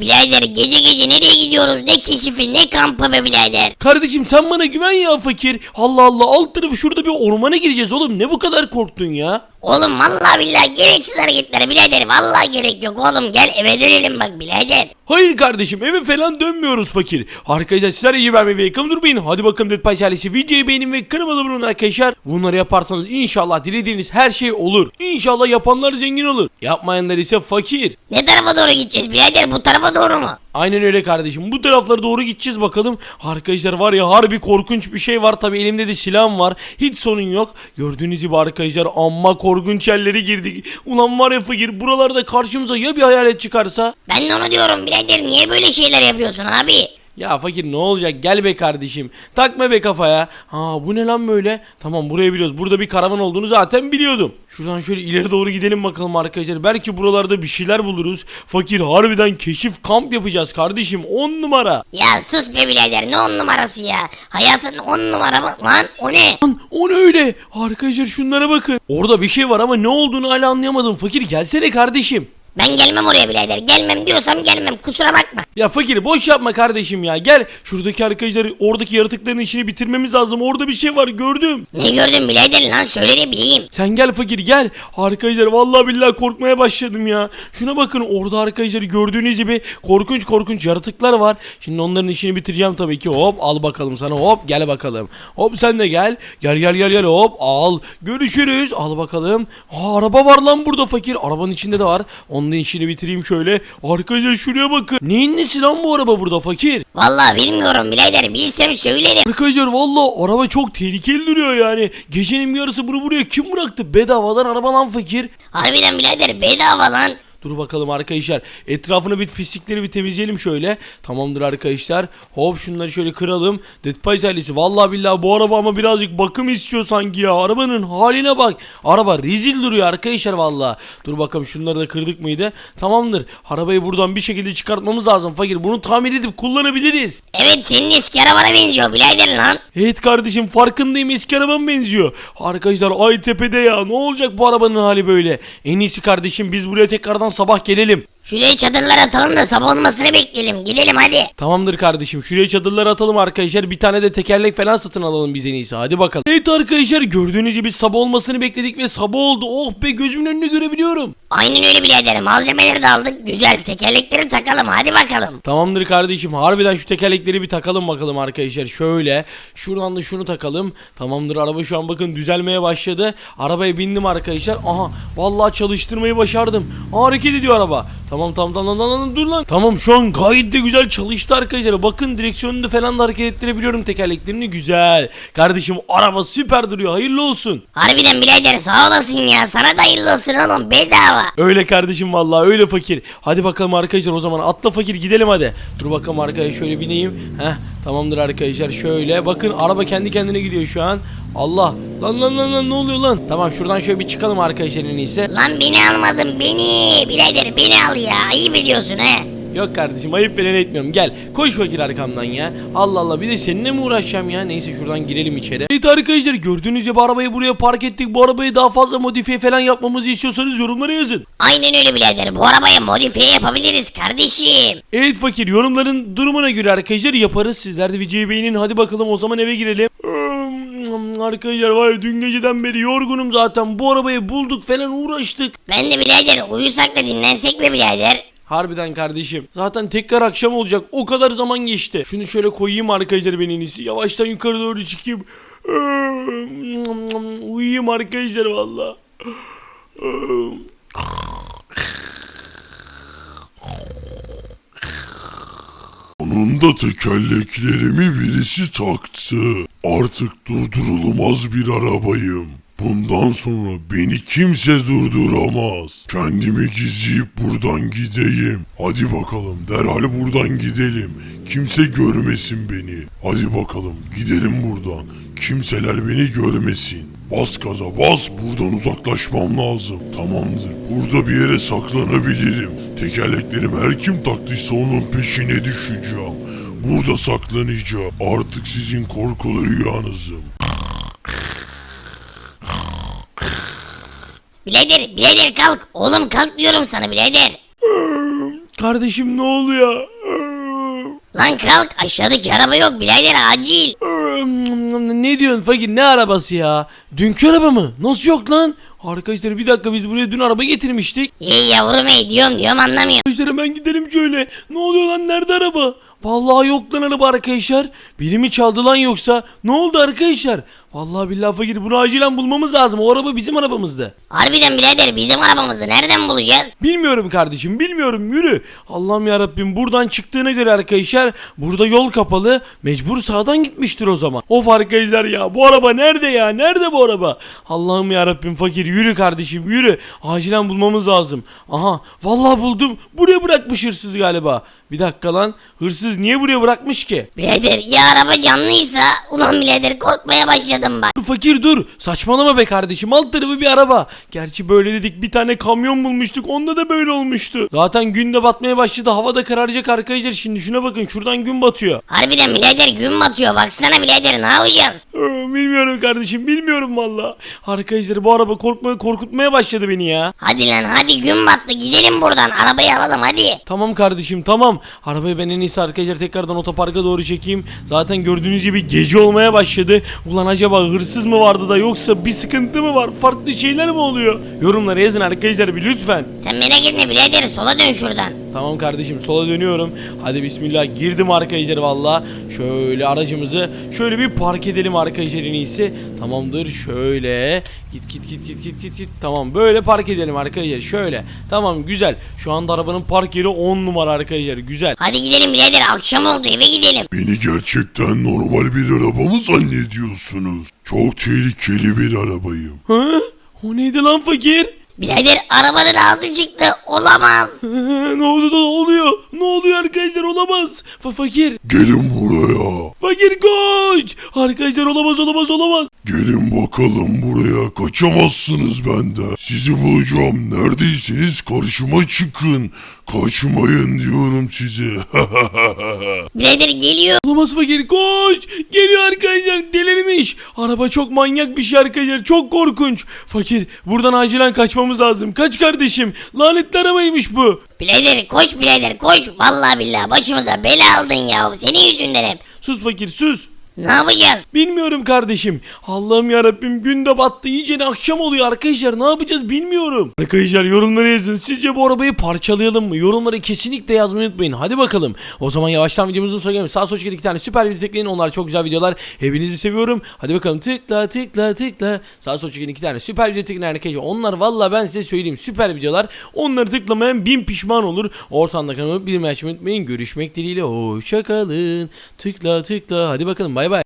Birader gece gece nereye gidiyoruz? Ne keşifi ne kampı be birader. Kardeşim sen bana güven ya fakir. Allah Allah alt tarafı şurada bir ormana gireceğiz oğlum. Ne bu kadar korktun ya? Oğlum vallahi billahi gereksiz hareketler birader. Vallahi gerek yok oğlum gel eve dönelim bak birader. Hayır kardeşim eve falan dönmüyoruz fakir. Arkadaşlar sizler iyi vermeyi ve yakın durmayın. Hadi bakalım Dead Pie ailesi videoyu beğenin ve kanalıma abone olun arkadaşlar. Bunları yaparsanız inşallah dilediğiniz her şey olur. İnşallah yapanlar zengin olur. Yapmayanlar ise fakir. Ne tarafa doğru gideceğiz birader bu tarafa doğru mu? Aynen öyle kardeşim. Bu taraflara doğru gideceğiz bakalım. Arkadaşlar var ya harbi korkunç bir şey var. Tabi elimde de silahım var. Hiç sorun yok. Gördüğünüz gibi arkadaşlar amma korkunç yerlere girdik. Ulan var ya fakir buralarda karşımıza ya bir hayalet çıkarsa? Ben de onu diyorum birader niye böyle şeyler yapıyorsun abi? Ya fakir ne olacak gel be kardeşim. Takma be kafaya. Ha bu ne lan böyle? Tamam buraya biliyoruz. Burada bir karavan olduğunu zaten biliyordum. Şuradan şöyle ileri doğru gidelim bakalım arkadaşlar. Belki buralarda bir şeyler buluruz. Fakir harbiden keşif kamp yapacağız kardeşim. 10 numara. Ya sus be birader ne on numarası ya? Hayatın on numara mı? Lan o ne? Lan o ne öyle? Arkadaşlar şunlara bakın. Orada bir şey var ama ne olduğunu hala anlayamadım. Fakir gelsene kardeşim. Ben gelmem oraya birader. Gelmem diyorsam gelmem kusura bakma. Ya fakir boş yapma kardeşim ya. Gel şuradaki arkadaşlar oradaki yaratıkların işini bitirmemiz lazım. Orada bir şey var gördüm. Ne gördün birader lan söyle de bileyim. Sen gel fakir gel. Arkadaşlar vallahi billahi korkmaya başladım ya. Şuna bakın orada arkadaşlar gördüğünüz gibi korkunç korkunç yaratıklar var. Şimdi onların işini bitireceğim tabii ki. Hop al bakalım sana hop gel bakalım. Hop sen de gel. Gel gel gel gel hop al. Görüşürüz. Al bakalım. Aa, araba var lan burada fakir. Arabanın içinde de var. Onun da işini bitireyim şöyle. Arkadaşlar şuraya bakın. Neyin nesi lan bu araba burada fakir? Vallahi bilmiyorum birader bilsem söylerim. Arkadaşlar valla araba çok tehlikeli duruyor yani. Gecenin bir yarısı bunu buraya kim bıraktı? Bedavadan araba lan fakir. Harbiden birader bedava lan. Dur bakalım arkadaşlar. Etrafını bir pislikleri bir temizleyelim şöyle. Tamamdır arkadaşlar. Hop şunları şöyle kıralım. Dead Pies ailesi. Vallahi billahi bu araba ama birazcık bakım istiyor sanki ya. Arabanın haline bak. Araba rezil duruyor arkadaşlar vallahi. Dur bakalım şunları da kırdık mıydı? Tamamdır. Arabayı buradan bir şekilde çıkartmamız lazım fakir. Bunu tamir edip kullanabiliriz. Evet senin eski arabana benziyor birader lan. Evet kardeşim farkındayım eski arabam benziyor. Arkadaşlar ay tepede ya ne olacak bu arabanın hali böyle. En iyisi kardeşim biz buraya tekrardan sabah gelelim. Şuraya çadırlar atalım da sabah olmasını bekleyelim. Gidelim hadi. Tamamdır kardeşim şuraya çadırlar atalım arkadaşlar bir tane de tekerlek falan satın alalım biz en iyisi hadi bakalım. Evet arkadaşlar gördüğünüz gibi sabah olmasını bekledik ve sabah oldu oh be gözümün önünü görebiliyorum. Aynen öyle birader. Malzemeleri de aldık. Güzel tekerlekleri takalım. Hadi bakalım. Tamamdır kardeşim harbiden şu tekerlekleri bir takalım bakalım arkadaşlar şöyle şuradan da şunu takalım tamamdır araba şu an bakın düzelmeye başladı arabaya bindim arkadaşlar aha vallahi çalıştırmayı başardım hareket ediyor araba tamam tamam tamam tamam, tamam dur lan tamam şu an gayet de güzel çalıştı arkadaşlar bakın direksiyonunu falan da hareket ettirebiliyorum tekerleklerini güzel kardeşim araba süper duruyor hayırlı olsun Harbiden birader sağ olasın ya. Sana da hayırlı olsun oğlum. Bedava. Öyle kardeşim vallahi öyle fakir. Hadi bakalım arkadaşlar o zaman atla fakir gidelim hadi. Dur bakalım arkadaşlar şöyle bineyim. Heh tamamdır arkadaşlar şöyle. Bakın araba kendi kendine gidiyor şu an. Allah. Lan lan lan lan ne oluyor lan? Tamam şuradan şöyle bir çıkalım arkadaşlar en iyisi. Lan beni almadın beni. Birader beni al ya. Ayıp ediyorsun he. Yok kardeşim ayıp falan etmiyorum. Gel koş fakir arkamdan ya. Allah Allah bir de seninle mi uğraşacağım ya? Neyse şuradan girelim içeri. Evet arkadaşlar gördüğünüz gibi arabayı buraya park ettik. Bu arabayı daha fazla modifiye falan yapmamızı istiyorsanız yorumlara yazın. Aynen öyle birader. Bu arabaya modifiye yapabiliriz kardeşim. Evet fakir yorumların durumuna göre arkadaşlar yaparız. Sizler de videoyu beğenin. Hadi bakalım o zaman eve girelim. Arkadaşlar var ya dün geceden beri yorgunum zaten. Bu arabayı bulduk falan uğraştık. Ben de birader uyusak da dinlensek mi birader? Harbiden kardeşim. Zaten tekrar akşam olacak. O kadar zaman geçti. Şunu şöyle koyayım arkadaşlar ben en iyisi. Yavaştan yukarı doğru çıkayım. Uyuyayım arkadaşlar valla. Sonunda tekerleklerimi birisi taktı. Artık durdurulamaz bir arabayım. Bundan sonra beni kimse durduramaz. Kendimi gizleyip buradan gideyim. Hadi bakalım derhal buradan gidelim. Kimse görmesin beni. Hadi bakalım gidelim buradan. Kimseler beni görmesin. Bas gaza bas buradan uzaklaşmam lazım. Tamamdır burada bir yere saklanabilirim. Tekerleklerim her kim taktıysa onun peşine düşeceğim. Burada saklanacağım. Artık sizin korkulu rüyanızım. Birader birader kalk. Oğlum kalk diyorum sana birader. Kardeşim ne oluyor? Lan kalk aşağıdaki araba yok birader acil. Ne diyorsun fakir ne arabası ya? Dünkü araba mı? Nasıl yok lan? Arkadaşlar bir dakika biz buraya dün araba getirmiştik. İyi yavrum ey diyorum diyorum anlamıyor. Arkadaşlar hemen gidelim şöyle. Ne oluyor lan nerede araba? Vallahi yok lan araba arkadaşlar. Biri mi çaldı lan yoksa? Ne oldu arkadaşlar? Vallahi billahi fakir bunu acilen bulmamız lazım. O araba bizim arabamızdı. Harbiden birader bizim arabamızı nereden bulacağız? Bilmiyorum kardeşim bilmiyorum yürü. Allah'ım yarabbim buradan çıktığına göre arkadaşlar burada yol kapalı. Mecbur sağdan gitmiştir o zaman. Of arkadaşlar ya bu araba nerede ya nerede bu araba? Allah'ım yarabbim fakir yürü kardeşim yürü. Acilen bulmamız lazım. Aha vallahi buldum. Buraya bırakmış hırsız galiba. Bir dakika lan hırsız niye buraya bırakmış ki? Birader ya araba canlıysa ulan birader korkmaya başladım bak. Dur fakir dur. Saçmalama be kardeşim. Alt tarafı bir araba. Gerçi böyle dedik bir tane kamyon bulmuştuk. Onda da böyle olmuştu. Zaten gün de batmaya başladı. Hava da kararacak arkadaşlar. Şimdi şuna bakın. Şuradan gün batıyor. Harbiden birader gün batıyor baksana birader ne yapacağız? Ee, bilmiyorum kardeşim. Bilmiyorum valla. Arkadaşlar bu araba korkmaya korkutmaya başladı beni ya. Hadi lan hadi gün battı gidelim buradan arabayı alalım hadi. Tamam kardeşim tamam. Arabayı ben en iyisi arkadaşlar tekrardan otoparka doğru çekeyim. Zaten gördüğünüz gibi gece olmaya başladı. Ulan acaba hırsız mı vardı da yoksa bir sıkıntı mı var? Farklı şeyler mi oluyor? Yorumlara yazın arkadaşlar bir lütfen. Sen merak etme birader sola dön şuradan. Tamam kardeşim sola dönüyorum. Hadi bismillah girdim arkadaşlar valla. Şöyle aracımızı şöyle bir park edelim arkadaşlar en iyisi. Tamamdır şöyle. Git git git git git git git. Tamam böyle park edelim arkadaşlar şöyle. Tamam güzel. Şu anda arabanın park yeri 10 numara arkadaşlar güzel. Hadi gidelim birader akşam oldu eve gidelim. Beni gerçekten normal bir araba mı zannediyorsunuz? Çok tehlikeli bir arabayım. Hı? O neydi lan fakir? Birader arabanın ağzı çıktı olamaz. Ne oldu da oluyor? Ne oluyor arkadaşlar olamaz. Fa fakir. Gelin buraya. Fakir koş. Arkadaşlar olamaz olamaz olamaz. Gelin bakalım buraya. Kaçamazsınız benden. Sizi bulacağım. Neredeyseniz karşıma çıkın. Kaçmayın diyorum size. Birader geliyor. Olamaz fakir koş. Geliyor. Araba çok manyak bir şey arkadaşlar çok korkunç. Fakir buradan acilen kaçmamız lazım. Kaç kardeşim. Lanetli arabaymış bu. Birader koş birader koş. Vallahi billahi başımıza bela aldın ya. Senin yüzünden hep. Sus fakir sus. Ne yapacağız? Bilmiyorum kardeşim. Allah'ım yarabbim gün de battı. İyice akşam oluyor arkadaşlar. Ne yapacağız bilmiyorum. Arkadaşlar yorumlara yazın. Sizce bu arabayı parçalayalım mı? Yorumları kesinlikle yazmayı unutmayın. Hadi bakalım. O zaman yavaştan videomuzun sonuna gelelim. Sağ sol iki tane süper video tıklayın. Onlar çok güzel videolar. Hepinizi seviyorum. Hadi bakalım tıkla tıkla tıkla. Sağ sol iki tane süper video tıklayın arkadaşlar. Onlar valla ben size söyleyeyim süper videolar. Onları tıklamayan bin pişman olur. Ortamda kanalıma bilmeyi açmayı unutmayın. Görüşmek dileğiyle. Hoşçakalın. Tıkla tıkla. Hadi bakalım. Bay